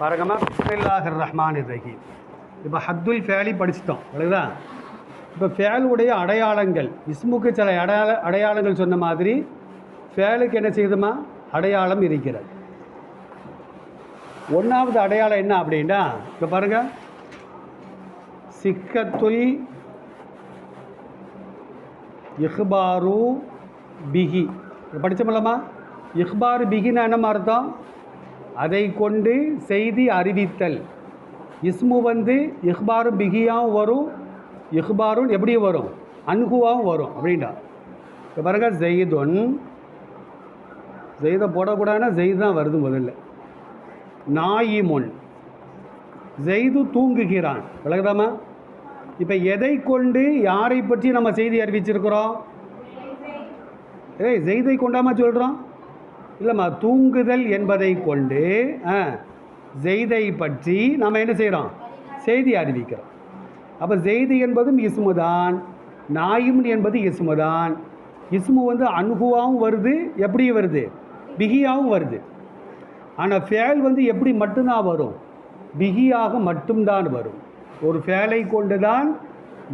பாருங்கம்மா பிஸ்மில்லாஹிர் ரஹ்மான் ரஹீம். இப்போ ஹத்துல் ஃபேலி படிச்சிட்டோம் அவ்வளோதா இப்போ ஃபேலுடைய அடையாளங்கள் இஸ்முக்கு சில அடையாள அடையாளங்கள் சொன்ன மாதிரி ஃபேலுக்கு என்ன செய்யுதுமா? அடையாளம் இருக்கிறது. ஒன்றாவது அடையாளம் என்ன அப்படின்னா இப்போ பாருங்க. சிக்கத்துல் இஹ்பாரு பிகி படித்தோம்லம்மா இஹ்பாரு பிகின்னு என்ன அர்த்தம்? அதை கொண்டு செய்தி அறிவித்தல். இஸ்மு வந்து இஹ்பாரும் பிகியாவும் வரும் இஹ்பாரும் எப்படி வரும்? அன்குவாவும் வரும் அப்படின்டா இப்போ பாருங்க ஜெயிதுன் ஜெயிதை போடக்கூடாதுன்னா ஜெயிது தான் வருது முதல்ல. நாயிமுன். ஜெய்து தூங்குகிறான். விளக்குதாமா இப்போ எதை கொண்டு யாரை பற்றி நம்ம செய்தி அறிவிச்சிருக்கிறோம்? ஏய் ஜெய்தை கொண்டாமல் சொல்கிறோம் இல்லைம்மா தூங்குதல் என்பதை கொண்டு ஆ ஜெய்தை பற்றி நாம் என்ன செய்கிறோம் செய்தி அறிவிக்கிறோம். அப்போ செய்தி என்பதும் இசுமுதான் தான் நாயும் என்பது இசுமுதான் தான் இஸ்மு வந்து அணுகுவாகவும் வருது எப்படி வருது? பிகியாகவும் வருது. ஆனால் ஃபேல் வந்து எப்படி மட்டும்தான் வரும்? பிகியாக மட்டும்தான் வரும். ஒரு ஃபேலை கொண்டு தான்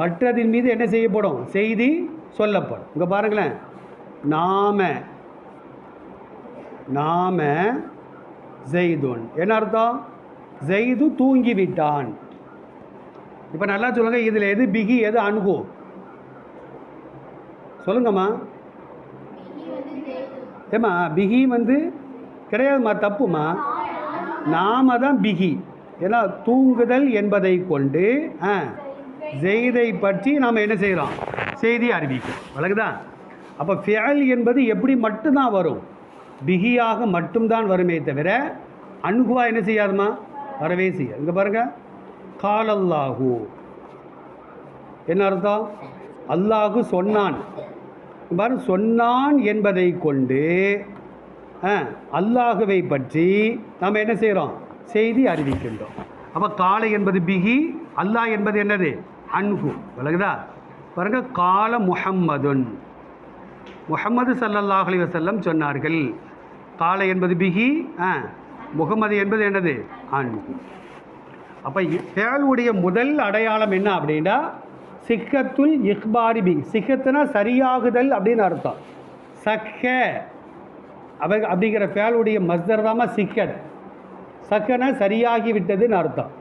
மற்றதின் மீது என்ன செய்யப்படும்? செய்தி சொல்லப்படும். இங்கே பாருங்களேன். நாம நாம ஜெய்துன். என்ன அர்த்தம்? ஜெய்து தூங்கிவிட்டான். இப்போ நல்லா சொல்லுங்கள் இதில் எது பிகி எது அணுகு? சொல்லுங்கம்மா. ஏம்மா பிகி வந்து கிடையாதும்மா தப்புமா நாம தான் பிகி. ஏன்னா தூங்குதல் என்பதை கொண்டு ஆ ஜெய்தை பற்றி நாம் என்ன செய்கிறோம் செய்தி அறிவிக்கும் வழங்குதா அப்போ ஃபியல் என்பது எப்படி மட்டும்தான் வரும்? பிகியாக மட்டும்தான் வருமே தவிர அன்குவா என்ன செய்யாதுமா? வரவே செய்யாது. இங்கே பாருங்க. காலல்லாஹு. என்ன அர்த்தம்? அல்லாஹு சொன்னான். பாரு பாருங்க. சொன்னான் என்பதை கொண்டு ஆ, அல்லாஹுவை பற்றி நாம் என்ன செய்கிறோம் செய்தி அறிவிக்கின்றோம். அப்போ காலை என்பது பிகி அல்லாஹ் என்பது என்னது? அன்கு விளக்குதா பாருங்க. கால முஹம்மதுன். முஹம்மது ஸல்லல்லாஹு அலைஹி வஸல்லம் சொன்னார்கள். காலை என்பது பிகி ஆ முகமது என்பது என்னது? அன்கு அப்போ ஃபேலுடைய முதல் அடையாளம் என்ன அப்படின்னா சிக்கத்துல் இஹ்பாரி பி சிக்கத்துனா சரியாகுதல் அப்படின்னு அர்த்தம். சக்க அவ அப்படிங்கிற ஃபேலுடைய மஸ்தர் தாமா சிக்கத் சக்கன சரியாகி விட்டதுன்னு அர்த்தம்.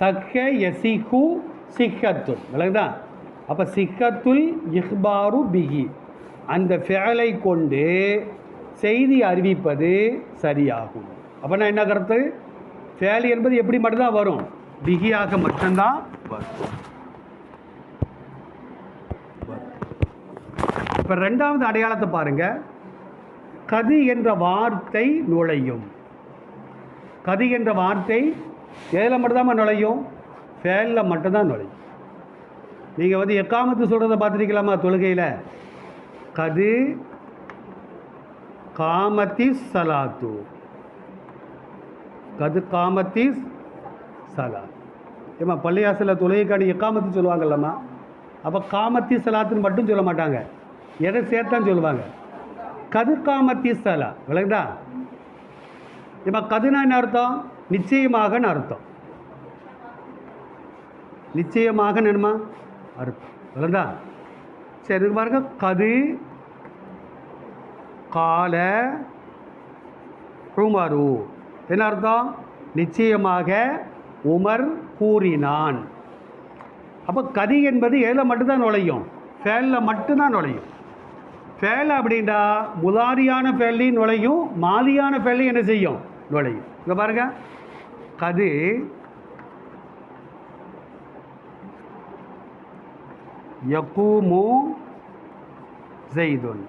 சக்க எசிஹு சிக்கத்துல் விளங்குதா? அப்போ சிக்கத்துல் இஹ்பாரு பிகி அந்த ஃபேலை கொண்டு செய்தி அறிவிப்பது சரியாகும். அப்போனா என்ன கருத்து? ஃபேல் என்பது எப்படி மட்டும்தான் வரும்? பிகியாக மட்டும்தான் வரும். இப்போ ரெண்டாவது அடையாளத்தை பாருங்க. கது என்ற வார்த்தை நுழையும். கது என்ற வார்த்தை எதில் மட்டும்தான் நுழையும்? ஃபேலில் மட்டும்தான் நுழையும். நீங்கள் வந்து எக்காமத்து சொல்கிறத பார்த்துருக்கலாமா தொழுகையில்? கது காமத்தி சலாத்து. கது காமத்தி சலா ஏம்மா பள்ளியாசில் தொழுகைக்கான எக்காமத்து சொல்லுவாங்கல்லம்மா. அப்போ காமத்தி சலாத்துன்னு மட்டும் சொல்ல மாட்டாங்க. எதை சேர்த்தான் சொல்லுவாங்க. கது காமத்தி சலா. விளங்குதா? இப்போ கதுனா என்ன அர்த்தம்? நிச்சயமாகன்னு அர்த்தம். நிச்சயமாக என்னமா அர்த்தம். விளங்குதா? சரி பாருங்க. கது கால உமரு. என்ன அர்த்தம் நிச்சயமாக உமர் கூறினான். அப்போ கதி என்பது எதில் மட்டும்தான் நுழையும். ஃபேலில் மட்டும்தான் நுழையும். ஃபேல் அப்படின்டா முதாரியான ஃபேல்லையும் நுழையும் மாதியான ஃபேல்லையும் என்ன செய்யும்? நுழையும். இங்கே பாருங்க. கது யக்கூமு செய்துன்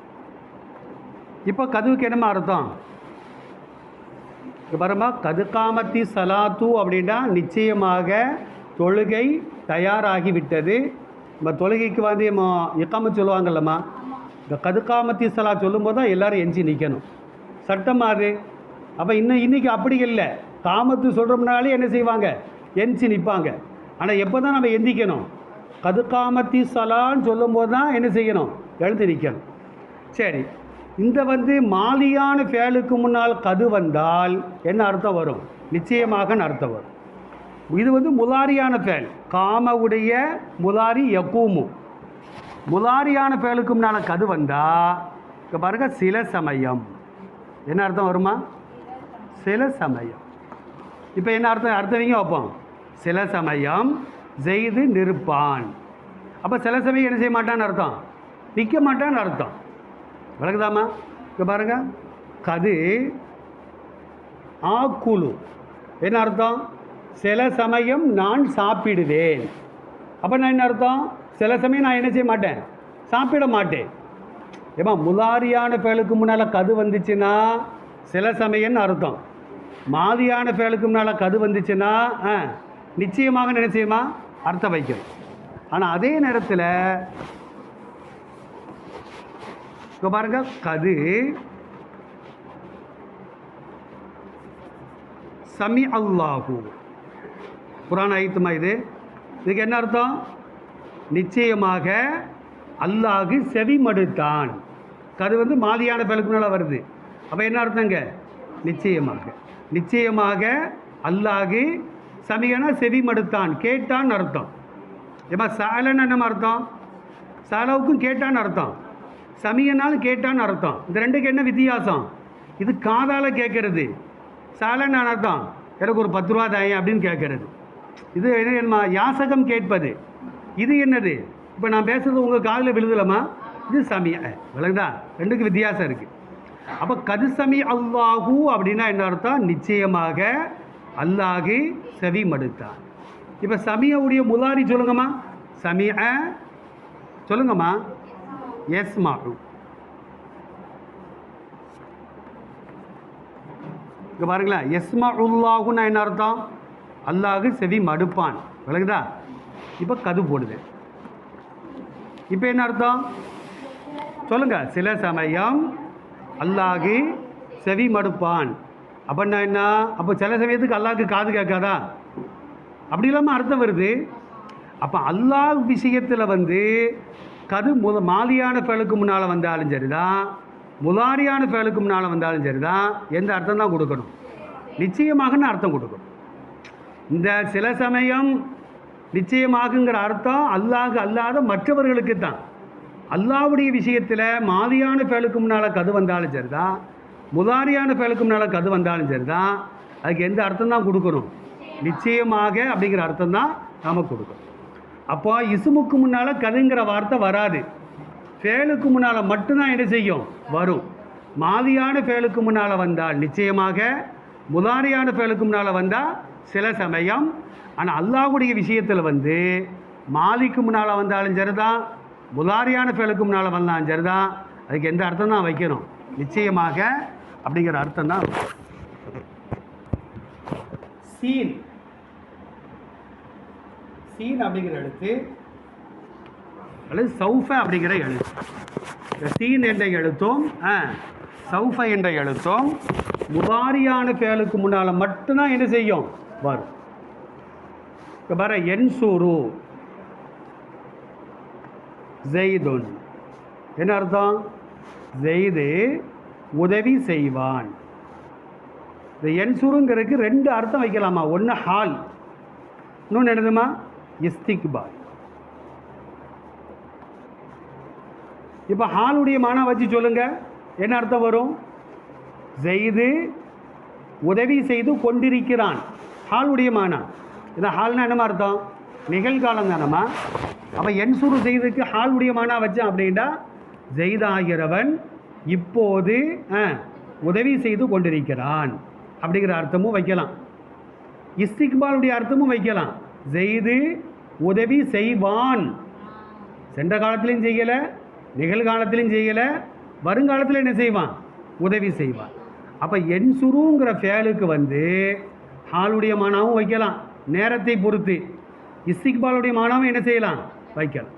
இப்போ கதுவுக்கு என்னமா அர்த்தம்? இங்க பாருமா கதுக்காமத்தி சலாத்து அப்படின்னா நிச்சயமாக தொழுகை தயாராகி விட்டது நம்ம தொழுகைக்கு வந்து இக்காம சொல்லுவாங்கல்லம்மா. இந்த கதுக்காமத்தி சலா சொல்லும்போது தான் எல்லாரும் எஞ்சி நிற்கணும் சட்டம் அது? அப்போ இன்னும் இன்றைக்கி அப்படி இல்லை. காமத்து சொல்கிறோம்னாலே என்ன செய்வாங்க? எஞ்சி நிற்பாங்க ஆனால் எப்போ தான் நம்ம எந்திக்கணும்? கதுக்காமத்தி சலான்னு சொல்லும்போது தான் என்ன செய்யணும்? எழுந்து நிற்கணும் சரி. இந்த வந்து மாலியான ஃபேலுக்கு முன்னால் கது வந்தால் என்ன அர்த்தம் வரும்? நிச்சயமாக அர்த்தம் வரும்? இது வந்து முலாரியான ஃபேல். காமவுடைய முலாரி யக்கூமு முலாரியான ஃபேலுக்கு முன்னால் கது வந்தால் இப்போ பாருங்க சில சமயம். என்ன அர்த்தம் வருமா? சில சமயம். இப்போ என்ன அர்த்தம் அர்த்தவங்க வைப்போம் சில சமயம் செய்து நிற்பான். அப்போ சில சமயம் என்ன செய்ய மாட்டான்னு அர்த்தம்? நிற்க மாட்டான்னு அர்த்தம். விளக்குதாமா இங்கே பாருங்க. கது ஆக்குழு. என்ன அர்த்தம்? சில சமயம் நான் சாப்பிடுவேன். அப்போ நான் என்ன அர்த்தம்? சில சமயம் நான் என்ன செய்ய மாட்டேன்? சாப்பிட மாட்டேன். ஏமா முதாரியான ஃபேலுக்கு முன்னால் கது வந்துச்சுன்னா சில சமயம்னு அர்த்தம்? மாதியான ஃபேலுக்கு முன்னால் கது வந்துச்சுன்னா ஆ நிச்சயமாக நினைச்சியமா அர்த்தம் வைக்கணும் ஆனால் அதே நேரத்தில் இப்போ பாருங்க கது. சமி அல்லாஹூ. புராண ஐத்தமா இது? இதுக்கு என்ன அர்த்தம்? நிச்சயமாக அல்லாஹு செவி மடுத்தான் கது வந்து மாதியான பெலுக்குனால வருது. அப்போ என்ன அர்த்தங்க நிச்சயமாக. நிச்சயமாக அல்லாஹு சமிகனா செவிமடுத்தான். கேட்டான் அர்த்தம். ஏமா சாலன்னு என்ன அர்த்தம்? சாலவுக்கும் கேட்டான்னு அர்த்தம். சமியனாலும் கேட்டான்னு அர்த்தம். இந்த ரெண்டுக்கு என்ன வித்தியாசம்? இது காதால் கேட்கறது சாலன்னு அர்த்தம். எனக்கு ஒரு பத்து ரூபா தாயேன் அப்படின்னு கேட்கறது இது என்ன என்னமா யாசகம் கேட்பது. இது என்னது? இப்போ நான் பேசுறது உங்கள் காதில் விழுதலமா? இது சமி விளங்குதா? ரெண்டுக்கு வித்தியாசம் இருக்குது அப்போ கது சமி அல்லாஹூ அப்படின்னா என்ன அர்த்தம்? நிச்சயமாக அல்லாஹு செவி மடுத்தான் இப்போ சமியவுடைய முதாரி சொல்லுங்கம்மா. சமிய சொல்லுங்கம்மா. எஸ் மாறு இங்கே பாருங்களேன் எஸ்மா உல்லாஹுன்னா என்ன அர்த்தம்? அல்லாஹு செவி மடுப்பான். விளக்குதா இப்போ கது போடுது. இப்போ என்ன அர்த்தம்? சொல்லுங்க சில சமயம் அல்லாஹு செவி மடுப்பான். அப்படின்னா என்ன அப்போ சில சமயத்துக்கு அல்லாஹுக்கு காது கேட்காதா? அப்படி இல்லாமல் அர்த்தம் வருது. அப்போ அல்லாஹ் விஷயத்தில் வந்து கது முத மாலியான ஃபேலுக்கு முன்னால் வந்தாலும் சரி தான் முதாரியான ஃபேலுக்கு முன்னால் வந்தாலும் சரி தான் எந்த அர்த்தம் தான் கொடுக்கணும்? நிச்சயமாகன்னு அர்த்தம் கொடுக்கணும். இந்த சில சமயம் நிச்சயமாகுங்கிற அர்த்தம் அல்லாஹ் அல்லாத மற்றவர்களுக்கு தான். அல்லாவுடைய விஷயத்தில் மாதியான ஃபேலுக்கு முன்னால் கது வந்தாலும் சரி தான் முதாரியான ஃபேலுக்கு முன்னால் கது வந்தாலும் சரி தான் அதுக்கு எந்த அர்த்தம் தான் கொடுக்கணும்? நிச்சயமாக அப்படிங்கிற அர்த்தம் தான் நாம் கொடுக்கணும். அப்போ இசுமுக்கு முன்னால் கதுங்கிற வார்த்தை வராது. ஃபேலுக்கு முன்னால் மட்டும்தான் என்ன செய்யும்? வரும். மாதியான ஃபேலுக்கு முன்னால் வந்தால் நிச்சயமாக முதாரியான ஃபேலுக்கு முன்னால் வந்தால் சில சமயம். ஆனால் அல்லாஹுடைய விஷயத்தில் வந்து மாலிக்கு முன்னால் வந்தாலும் சரிதான் முதாரியான ஃபேலுக்கு முன்னால் வந்தாலும் சரிதான். அதுக்கு எந்த அர்த்தம் தான் வைக்கணும்? நிச்சயமாக அப்படிங்கிற அர்த்தம் தான். சீன். சீன் அப்படிங்கிற எழுத்து. அல்லது சௌஃப அப்படிங்கிற எழுத்து. இந்த சீன் என்ற எழுத்தும் ஆ, சௌஃப என்ற எழுத்தும் முதாரியான பேலுக்கு முன்னால் மட்டும்தான் என்ன செய்யும்? வரும். இப்போ பாரு என்சூரு. ஜெய்துன். என்ன அர்த்தம்? ஜெய்து உதவி செய்வான். இந்த என்சூருங்கிறதுக்கு ரெண்டு அர்த்தம் வைக்கலாமா? ஒன்று ஹால். இன்னொன்று என்னதுமா? இஸ்திக்பால் இப்போ ஹாலுடைய மானா வச்சு சொல்லுங்க. என்ன அர்த்தம் வரும்? செய்து உதவி செய்து கொண்டிருக்கிறான். ஹாலுடைய மானா. இந்த ஹால்னா என்னமா அர்த்தம்? நிகழ்காலம் தானம்மா. அப்போ என்சுரு செய்ததுக்கு ஹாலுடைய மானா வச்சான் அப்படின்னா ஜெய்தாகிறவன் இப்போது ஆ, உதவி செய்து கொண்டிருக்கிறான். அப்படிங்கிற அர்த்தமும் வைக்கலாம். இஸ்திக்பாலுடைய அர்த்தமும் வைக்கலாம். செய்து உதவி செய்வான். சென்ற காலத்திலையும் செய்யலை நிகழ்காலத்திலையும் செய்யலை வருங்காலத்தில் என்ன செய்வான்? உதவி செய்வான். அப்போ என் சுருங்கிற ஃபேலுக்கு வந்து ஹாலுடைய மானாவும் வைக்கலாம் நேரத்தை பொறுத்து. இஸ்திக்பாலுடைய மானாவும் என்ன செய்யலாம்? வைக்கலாம்.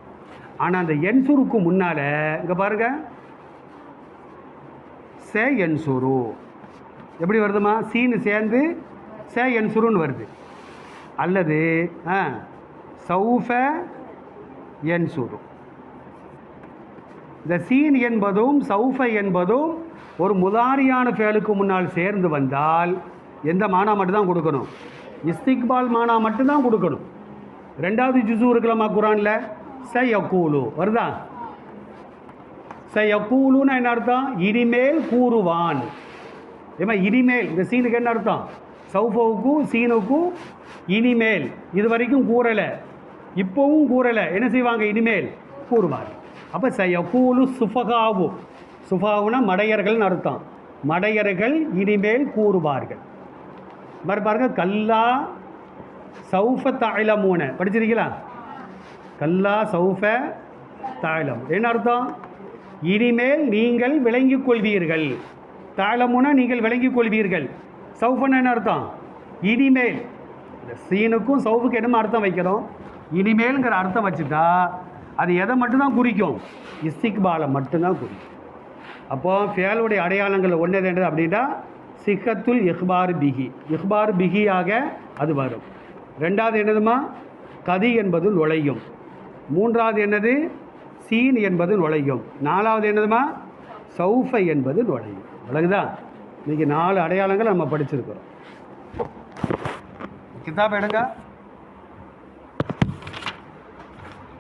ஆனால் அந்த என் சுருக்கு முன்னால் இங்கே பாருங்க. சே என் சுரு. எப்படி வருதுமா? சீனு சேர்ந்து சே என் சுருன்னு வருது. அல்லது ஆ சௌஃப என் சுரு இந்த சீன் என்பதும் சௌஃப என்பதும் ஒரு முதாரியான ஃபேலுக்கு முன்னால் சேர்ந்து வந்தால் எந்த மானா மட்டும்தான் கொடுக்கணும். இஸ்திக்பால் மானா மட்டும்தான் கொடுக்கணும். ரெண்டாவது ஜுசு இருக்கலாமா குரானில் ச யக்கூலு வருதா? ச யக்கூலுன்னு என்ன அர்த்தம்? இனிமேல் கூறுவான் ஏமா இனிமேல். இந்த சீனுக்கு என்ன அர்த்தம்? சௌஃபவுக்கும் சீனுக்கும் இனிமேல். இது வரைக்கும் கூறலை. இப்போவும் கூறலை. என்ன செய்வாங்க? இனிமேல் கூறுவார். அப்போ ச யக்கூலு சுஃபகாவு சுஃபாவுனா மடையர்கள்னு அர்த்தம். மடையர்கள் இனிமேல் கூறுவார்கள். மறுபாருங்க கல்லா சௌஃப தாயிலமூன படிச்சிருக்கீங்களா? கல்லா சௌஃப தாயிலம் என்ன அர்த்தம்? இனிமேல் நீங்கள் விளங்கிக் கொள்வீர்கள். தாயிலமுனா நீங்கள் விளங்கிக் கொள்வீர்கள். சௌஃபன் என்ன அர்த்தம்? இனிமேல். சீனுக்கும் சௌஃபுக்கு என்னமோ அர்த்தம் வைக்கிறோம்? இனிமேல்ங்கிற அர்த்தம் வச்சுட்டா அது எதை மட்டும்தான் குறிக்கும்? இஸ்திக்பாலை மட்டும்தான் குறிக்கும். அப்போ ஃபேலுடைய அடையாளங்கள் ஒன்றது என்னது அப்படின்னா சிஹத்துல் இஹ்பார் பிகி இஹ்பார் பிகியாக அது வரும். ரெண்டாவது என்னதுமா? கதி என்பது நுழையும். மூன்றாவது என்னது? சீன் என்பது நுழையும். நாலாவது என்னதுமா? சௌஃபை என்பது நுழையும். விளங்குதா இன்றைக்கி நாலு அடையாளங்கள் நம்ம படிச்சிருக்கிறோம். கிதாப் எடுங்க.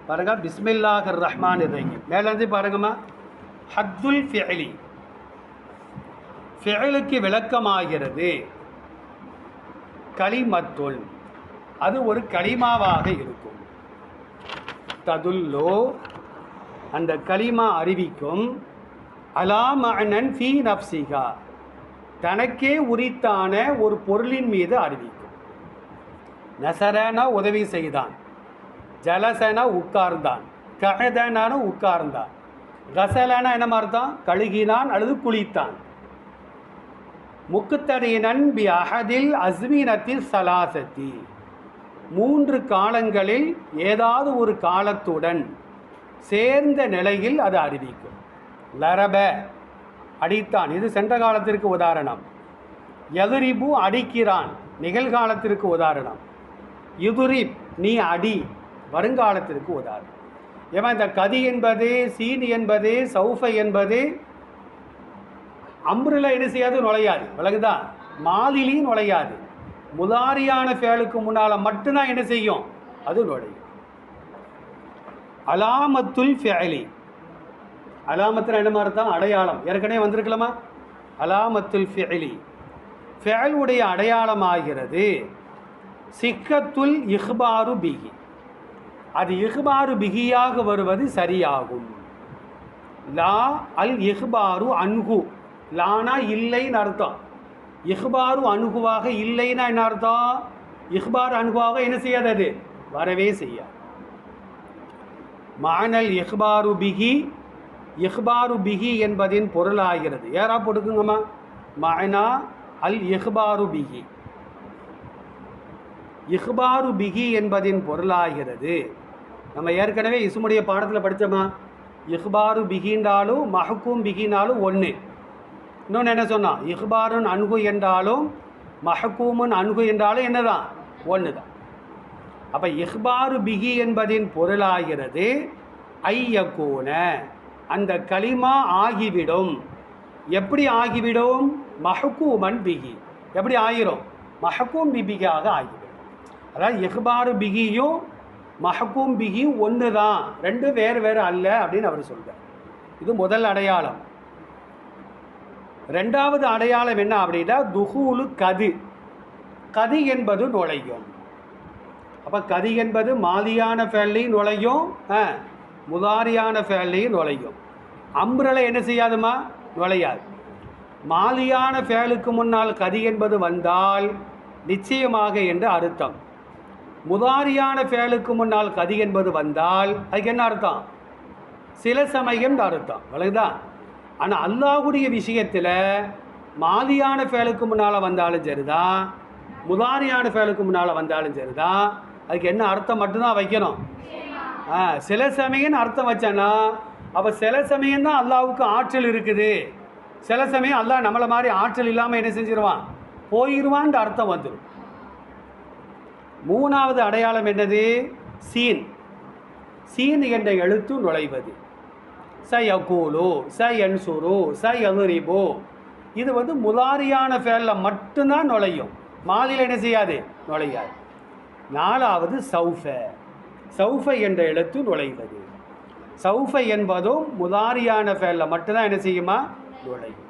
பாருங்க பிஸ்மில்லாஹர் ரஹ்மான் இறங்கி மேலேருந்து பாருங்கம்மா. ஹத்துல் ஃபிஅலி. ஃபிஅலுக்கு விளக்கமாகிறது. கலிமத்துல் அது ஒரு கலிமாவாக இருக்கும். ததுல்லோ. அந்த கலிமா அறிவிக்கும். அலாமனன் ஃபி நப்சிகா தனக்கே உரித்தான ஒரு பொருளின் மீது அறிவிக்கும். நசரனா உதவி செய்தான். ஜலசேனா உட்கார்ந்தான். கஹதனான உட்கார்ந்தான். கசலன என்ன அர்த்தம் கழுகினான் அல்லது குளித்தான். முக்குத்தரீனன் பி அகதில் அஸ்மீனத்தில் சலாசத்தி. மூன்று காலங்களில் ஏதாவது ஒரு காலத்துடன் சேர்ந்த நிலையில் அது அறிவிக்கும். லரப அடித்தான். இது சென்ற காலத்திற்கு உதாரணம். எதிரிபு அடிக்கிறான். நிகழ்காலத்திற்கு உதாரணம். யுதுரிப் நீ அடி. வருங்காலத்திற்கு உதாரணம். ஏமா இந்த கதி என்பது சீன் என்பது சௌஃபை என்பது அம்ருல என்ன செய்யாது? நுழையாது. விலகுதா மாதிலியும் நுழையாது. முதாரியான ஃபேலுக்கு முன்னால் மட்டும்தான் என்ன செய்யும்? அது நுழையும். அலாமத்துல் ஃபேலி அலாமத்தில் என்ன மாதிரி தான் அடையாளம். ஏற்கனவே வந்திருக்கலாமா? அலாமத்துல் ஃபேலி ஃபேலுடைய அடையாளமாகிறது சிக்கத்துல் இஹ்பாரு பிகி அது இஹ்பாரு பிகியாக வருவது சரியாகும். லா அல் இஹ்பாரு அன்கு லானா இல்லைன்னு அர்த்தம். இஹ்பாரு அணுகுவாக இல்லைன்னா என்ன அர்த்தம்? இஹ்பார் அணுகுவாக என்ன செய்யாது அது? வரவே செய்யாது. மானல் இஹ்பாரு பிகி இஹ்பாரு பிகி என்பதின் பொருளாகிறது. ஏறா போட்டுக்குங்கம்மா மானா அல் இஹ்பாரு பிகி இஹ்பாரு பிகி என்பதின் பொருளாகிறது. நம்ம ஏற்கனவே இசுமுடைய பாடத்தில் படித்தோமா இஹ்பாரு பிகின்றாலும் மஹக்கும் பிகினாலும் ஒன்று இன்னொன்று என்ன சொன்னான் இஹ்பாருன் அன்கு என்றாலும் மஹக்கூமுன் அன்கு என்றாலும் என்னதான்? ஒன்று தான் அப்போ இஹ்பாரு பிகி என்பதின் பொருளாகிறது ஐயக்கூன அந்த களிமா ஆகிவிடும். எப்படி ஆகிவிடும்? மஹக்கூமன் பிகி. எப்படி ஆகிரும் மஹக்கூம் பிபிகாக ஆகிவிடும். அதாவது இஹ்பாரு பிகியும் மஹக்கூம் பிகி ஒன்று தான் ரெண்டு வேறு வேறு அல்ல அப்படின்னு அவர் சொல்கிறார் இது முதல் அடையாளம். ரெண்டாவது அடையாளம் என்ன அப்படின்னா துஹூலு கது. கதி என்பது நுழையும். அப்போ கதி என்பது மாதியான ஃபேல்லையும் நுழையும் ஆ, முதாரியான ஃபேல்லையும் நுழையும். அம்ரலை என்ன செய்யாதுமா? நுழையாது. மாலியான ஃபேலுக்கு முன்னால் கதி என்பது வந்தால் நிச்சயமாக என்று அர்த்தம். முதாரியான ஃபேலுக்கு முன்னால் கதி என்பது வந்தால் அதுக்கு என்ன அர்த்தம்? சில சமயம் அர்த்தம். விளக்குதா ஆனால் அல்லாஹ்வுடைய விஷயத்தில் மாதியான ஃபேலுக்கு முன்னால் வந்தாலும் சரிதான் முதாரியான ஃபேலுக்கு முன்னால் வந்தாலும் சரிதான் அதுக்கு என்ன அர்த்தம் மட்டும்தான் வைக்கணும். ஆ சில சமயம்னு அர்த்தம் வச்சானா அப்போ சில சமயம் தான் அல்லாவுக்கு ஆற்றல் இருக்குது. சில சமயம் அல்லாஹ் நம்மளை மாதிரி ஆற்றல் இல்லாமல் என்ன செஞ்சிருவான்? போயிடுவான்ற அர்த்தம் வந்துடும் மூணாவது அடையாளம் என்னது? சீன். சீன் என்ற எழுத்து நுழைவது. ச யகூலு ச யன்சுரு ச எதுரிபோ இது வந்து முலாரியான ஃபேலில் மட்டும்தான் நுழையும். மாதியில் என்ன செய்யாது? நுழையாது. நாலாவது சௌஃப. சௌஃப என்ற எழுத்து நுழைவது. சௌஃப என்பதும் முலாரியான ஃபேலில் மட்டும்தான் என்ன செய்யுமா? நுழையும்.